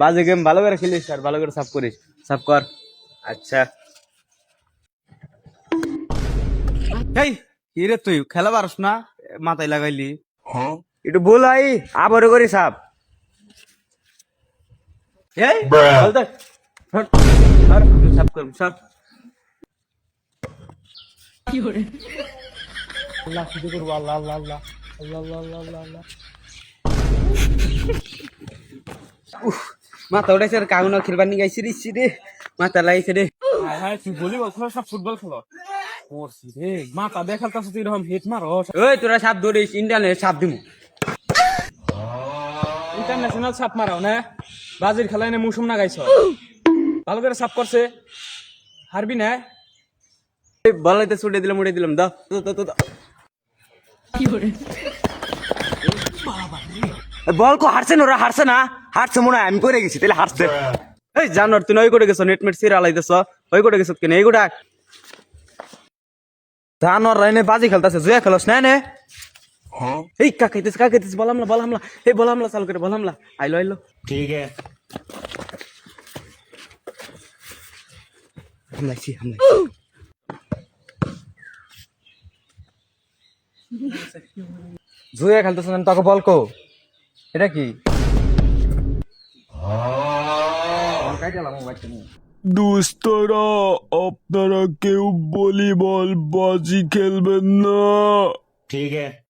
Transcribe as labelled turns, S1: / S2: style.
S1: বাজে গেম ভালো করে খেলিস আর ভালো করে সাফ করিস। সাফ কর।
S2: আচ্ছা।
S1: এই কি রে তুই? খেলা পারস না? মাথায় লাগাইলি।
S2: একটু ভুল হয় আবারও করি সাপ
S1: এই বল দে সর সর আমি সাফ করব সর আল্লাহ শুধু করব আল্লাহ আল্লাহ আল্লাহ আল্লাহ আল্লাহ আল্লাহ আল্লাহ আল্লাহ। উফ, মাথা উঠাইছে আর কাউনা খেলবার নিয়ে গাইছি রে ইসি রে মাথা লাগাইছে রে।
S3: হ্যাঁ তুই ভলিবল খেলো সব ফুটবল খেলো। করছি রে মাথা দেখাল কাছে তুই এরকম হিট মারো।
S1: ওই তোরা সাপ ধরিস ইন্টারনেট সাপ দিমু
S3: ইন্টারন্যাশনাল সাপ মারাও না? বাজির খেলা এনে মৌসুম না গাইছ ভালো করে সাপ করছে। হারবি না?
S1: এই বলাইতে ছুটে দিলাম উড়ে দিলাম দাও।
S2: বল? কো হারছেন ওরা হারছে না? হারছে মনে হয় আমি করে গেছি তাহলে হারছে।
S1: এই জানোয়ার তুই ওই করে গেছো নেটমেট সিরা আলাইতেছ ওই করে গেছো কেন? এই গোটা জানোয়ার রাইনে বাজি খেলতেছে জুয়া খেলস না নে হ্যাঁ। এই কাকাইতিস কাকাইতিস বল হামলা বল হামলা। এই বল হামলা চালু করে বল হামলা। আইলো আইলো।
S4: ঠিক আছে।
S1: হামলাইছি হামলাই জুয়ে খেলতেছেন তাকে বল কো। এটা কি?
S5: দুস্তরা আপনারা কেউ বলি বল বাজি খেলবেন না।
S4: ঠিক আছে।